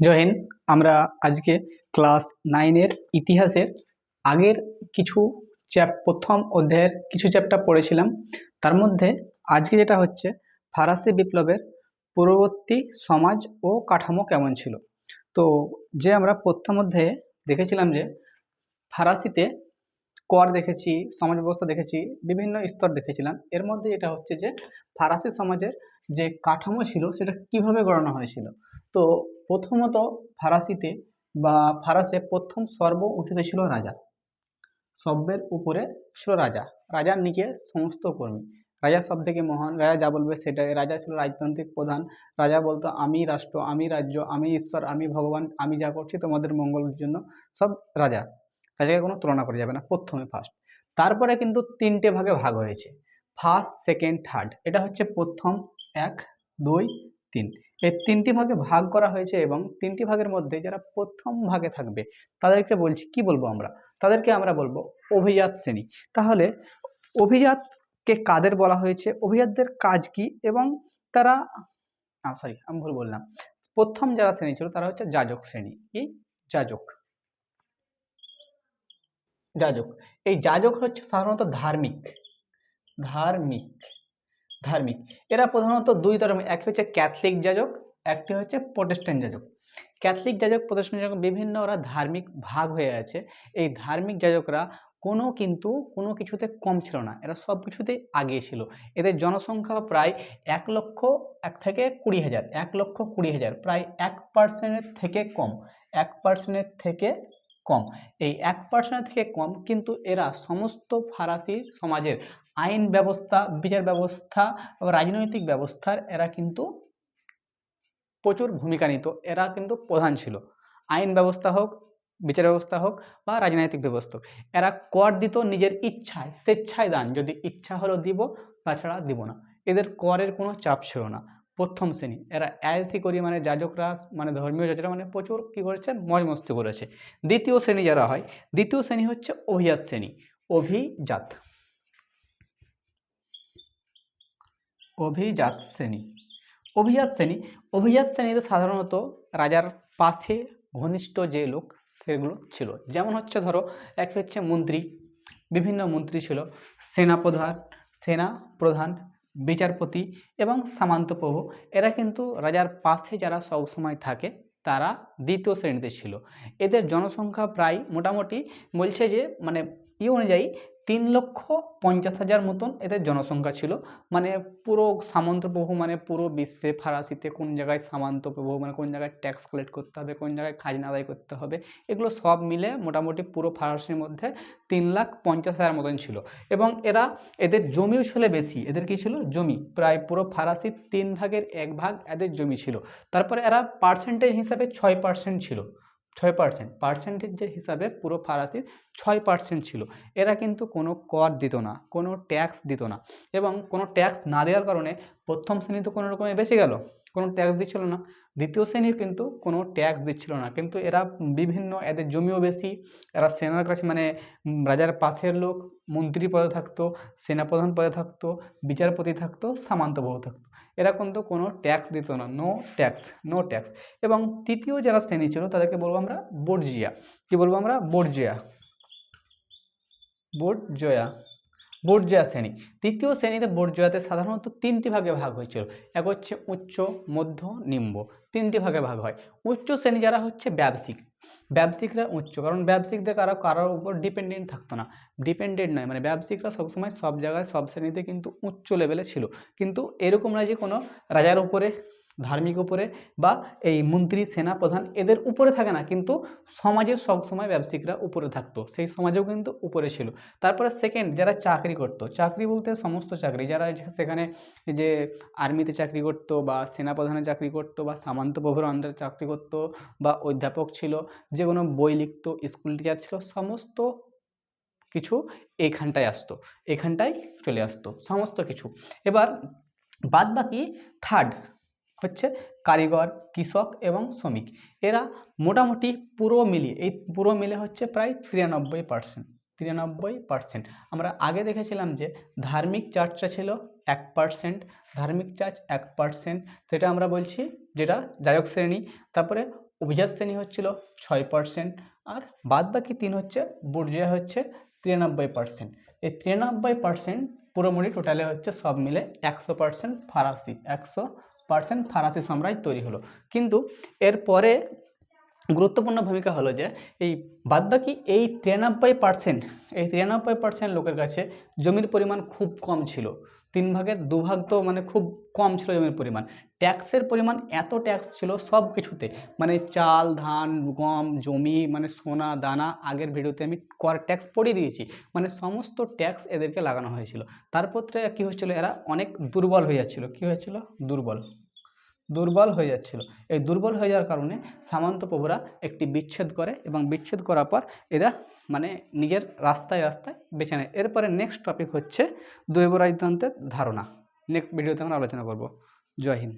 জয় হিন্দ। আমরা আজকে ক্লাস নাইনের ইতিহাসের আগের কিছু চ্যাপ, প্রথম অধ্যায়ের কিছু চ্যাপ্টার পড়েছিলাম। তার মধ্যে আজকে যেটা হচ্ছে, ফরাসি বিপ্লবের পূর্ববর্তী সমাজ ও কাঠামো কেমন ছিল? তো যে আমরা প্রথম অধ্যায়ে দেখেছিলাম যে, ফরাসিতে কর দেখেছি, সমাজ ব্যবস্থা দেখেছি, বিভিন্ন স্তর দেখেছিলাম। এর মধ্যে এটা হচ্ছে যে, ফরাসি সমাজের যে কাঠামো ছিল, সেটা কীভাবে গড়ানো হয়েছিল? তো প্রথমত ফারাসিতে বা ফরাসে প্রথম সর্ব উঁচুতে ছিল রাজা। সব্যের উপরে ছিল রাজা। রাজার নিচে সমস্ত কর্মী। রাজা সব থেকে মহান, রাজা যা বলবে সেটাই। রাজা ছিল রাজতান্ত্রিক প্রধান। রাজা বলতো, আমি রাষ্ট্র, আমি রাজ্য, আমি ঈশ্বর, আমি ভগবান, আমি যা করছি তোমাদের মঙ্গলের জন্য। সব রাজা। রাজাকে কোনো তুলনা করা যাবে না। প্রথমে ফার্স্ট তারপরে কিন্তু তিনটে ভাগে ভাগ হয়েছে। ফার্স্ট সেকেন্ড থার্ড এটা হচ্ছে প্রথম এক, দুই তিন। এই তিনটি ভাগে ভাগ করা হয়েছে এবং তিনটি ভাগের মধ্যে যারা প্রথম ভাগে থাকবে, তাদেরকে বলছি, কি বলব আমরা? তাদেরকে আমরা বলব অভিজাত শ্রেণি। তাহলে অভিজাতকে কাদের বলা হয়েছে? অভিজাতদের কাজ কি? এবং তারা সরি আমি ভুল বললাম। প্রথম যারা শ্রেণি ছিল, তারা হচ্ছে যাজক শ্রেণি। কি? যাজক। যাজক। এই যাজক হচ্ছে সাধারণত ধার্মিক। ধার্মিক। ধার্মিক। এরা প্রধানত দুই ধর্মের এক হচ্ছে ক্যাথলিক যাজক, একটি হচ্ছে প্রোটেস্ট্যান্ট যাজক। ক্যাথলিক যাজক, প্রোটেস্ট্যান্ট যাজক বিভিন্ন ওরা ধার্মিক ভাগ হয়ে আছে। এই ধার্মিক যাজকরা কোনো কিন্তু কোনো কিছুতে কম ছিল না। এরা সব কিছুতেই আগে ছিল। এদের জনসংখ্যা প্রায় এক লক্ষ এক থেকে কুড়ি হাজার, এক লক্ষ কুড়ি হাজার, প্রায় এক পার্সেন্টের থেকে কম, এক পার্সেন্টের থেকে কম। এই এক পার্সেন্টের থেকে কম কিন্তু এরা সমস্ত ফরাসি সমাজের আইন ব্যবস্থা, বিচার ব্যবস্থা রাজনৈতিক ব্যবস্থার এরা কিন্তু প্রচুর ভূমিকা নিত। এরা কিন্তু প্রধান ছিল। আইন ব্যবস্থা হোক, বিচার ব্যবস্থা হোক বা রাজনৈতিক ব্যবস্থা এরা কর দিত নিজের ইচ্ছায়, স্বেচ্ছায় দান। যদি ইচ্ছা হলো দিব, তাছাড়া দিব না। এদের করের কোনো চাপ ছিল না। প্রথম শ্রেণি। এরা অ্যাসি করি মানে যাজকরা মানে ধর্মীয় যাজকরা মানে প্রচুর কী করেছে? মজ মস্তি করেছে। দ্বিতীয় শ্রেণি যারা হয়, দ্বিতীয় শ্রেণি হচ্ছে অভিজাত শ্রেণি। অভিজাত। অভিজাত শ্রেণি। অভিজাত শ্রেণি। অভিজাত শ্রেণীতে সাধারণত রাজার পাশে ঘনিষ্ঠ যে লোক, সেগুলো ছিল। যেমন হচ্ছে ধরো, এক হচ্ছে মন্ত্রী। বিভিন্ন মন্ত্রী ছিল। সেনাপ্রধান সেনা প্রধান বিচারপতি এবং সামন্তপ্রভু এরা কিন্তু রাজার পাশে যারা সবসময় থাকে, তারা দ্বিতীয় শ্রেণীতে ছিল। এদের জনসংখ্যা প্রায় মোটামুটি বলছে যে মানে ই অনুযায়ী তিন লক্ষ পঞ্চাশ হাজার মতন এদের জনসংখ্যা ছিল। মানে পুরো সামন্তপ্রভু মানে পুরো বিশ্বে, ফরাসিতে কোন জায়গায় সামন্তপ্রভু মানে কোন জায়গায় ট্যাক্স কালেক্ট করতে হবে, কোন জায়গায় খাজনা আদায় করতে হবে, এগুলো সব মিলে মোটামুটি পুরো ফরাসির মধ্যে তিন লাখ পঞ্চাশ হাজার মতন ছিল। এবং এরা এদের জমিও ছিল বেশি। এদের কি ছিল? জমি। প্রায় পুরো ফরাসির তিন ভাগের এক ভাগ এদের জমি ছিল। তারপরে এরা পার্সেন্টেজ হিসাবে ছয় পার্সেন্ট ছিল। ছয় পার্সেন্ট পার্সেন্টেজ হিসাবে পুরো ফরাসির ছয় পার্সেন্ট ছিল। এরা কিন্তু কোনো কর দিত না, কোনো ট্যাক্স দিত না এবং কোনো ট্যাক্স না দেওয়ার কারণে প্রথম শ্রেণি তো কোনো রকমে বেঁচে গেল, কোনো ট্যাক্স দিচ্ছিল না। দ্বিতীয় শ্রেণির কিন্তু কোনো ট্যাক্স দিচ্ছিল না। কিন্তু এরা বিভিন্ন, এদের জমিও বেশি, এরা সেনার কাছে মানে রাজার পাশের লোক, মন্ত্রী পদে থাকতো, সেনাপ্রধান পদে থাকতো, বিচারপতি থাকতো সামন্তবাবু থাকতো। এরা কিন্তু কোনো ট্যাক্স দিত না নো ট্যাক্স নো ট্যাক্স এবং তৃতীয় যারা শ্রেণি ছিল তাদেরকে বলব আমরা বর্জিয়া। কি বলব আমরা? বর্জিয়া। বোর্ডজয়া বোর্ডজয়া শ্রেণি। তৃতীয় শ্রেণীতে বোর্ডজয়াতে সাধারণত তিনটি ভাগে ভাগ হয়েছিল। এক হচ্ছে উচ্চ, মধ্য নিম্ব তিনটি ভাগে ভাগ হয়। উচ্চ শ্রেণি যারা হচ্ছে ব্যবসিক। ব্যবসায়িকরা উচ্চ, কারণ ব্যবসায়িকদের কারও, কারোর উপর ডিপেন্ডেন্ট থাকতো না। ডিপেন্ডেন্ট নয় মানে ব্যবসায়িকরা সবসময় সব জায়গায়, সব শ্রেণীতে কিন্তু উচ্চ লেভেলে ছিল। কিন্তু এরকম নয় যে কোনো রাজার উপরে ধার্মিক উপরে বা এই মন্ত্রী, সেনা প্রধান এদের উপরে থাকে না। কিন্তু সমাজের সবসময় ব্যবসায়িকরা উপরে থাকতো। সেই সমাজেও কিন্তু উপরে ছিল। তারপরে সেকেন্ড যারা চাকরি করতো, চাকরি বলতে সমস্ত চাকরি। যারা সেখানে যে আর্মিতে চাকরি করতো বা সেনাপ্রধানে চাকরি করতো বা সামান্ত প্রভুর আন্ডারে চাকরি করতো বা অধ্যাপক ছিল, যে কোনো বই লিখতো স্কুল টিচার ছিল, সমস্ত কিছু এইখানটায় আসতো। এখানটায় চলে আসতো। সমস্ত কিছু। এবার বাদ বাকি থার্ড হচ্ছে কারিগর, কৃষক এবং শ্রমিক। এরা মোটামুটি পুরো মিলিয়ে, এই পুরো মিলে হচ্ছে প্রায় তিরানব্বই পার্সেন্ট তিরানব্বই পার্সেন্ট আমরা আগে দেখেছিলাম যে ধার্মিক চার্চটা ছিল এক পার্সেন্ট ধার্মিক চার্চ এক পার্সেন্ট সেটা আমরা বলছি যেটা যাজক শ্রেণি, তারপরে অভিজাত শ্রেণি হচ্ছিল ছয় পার্সেন্ট আর বাদ বাকি তিন হচ্ছে বুর্জিয়া হচ্ছে তিরানব্বই পার্সেন্ট এই তিরানব্বই পার্সেন্ট পুরোমুড়ি টোটালে হচ্ছে সব মিলে একশো পার্সেন্ট ফারাসি, একশো পার্সেন্ট ফারাসি সাম্রাজ্য তৈরি হলো। কিন্তু এরপরে গুরুত্বপূর্ণ ভূমিকা হলো যে, এই বাদবাকি এই তিরানব্বই পার্সেন্ট, এই তিরানব্বই পার্সেন্ট লোকের কাছে জমির পরিমাণ খুব কম ছিল। তিন ভাগের দুভাগ তো মানে খুব কম ছিল জমির পরিমাণ। ট্যাক্সের পরিমাণ এত ট্যাক্স ছিল সব কিছুতে। মানে চাল, ধান, গম, জমি মানে সোনা, দানা আগের ভিডিওতে আমি কর ট্যাক্স পড়িয়ে দিয়েছি। মানে সমস্ত ট্যাক্স এদেরকে লাগানো হয়েছিল। তারপর কী হয়েছিল এরা? অনেক দুর্বল হয়ে যাচ্ছিল। কী হয়েছিল? দুর্বল। দুর্বল হয়ে যাচ্ছিল। এই দুর্বল হয়ে যাওয়ার কারণে সামন্ত প্রভুরা একটি বিচ্ছেদ করে এবং বিচ্ছেদ করার পর এরা মানে নিজের রাস্তায় রাস্তায় বেছে নেয়। এরপরে নেক্সট টপিক হচ্ছে দৈব রাজতন্ত্রের ধারণা নেক্সট ভিডিওতে আমরা আলোচনা করব। জয় হিন্দ।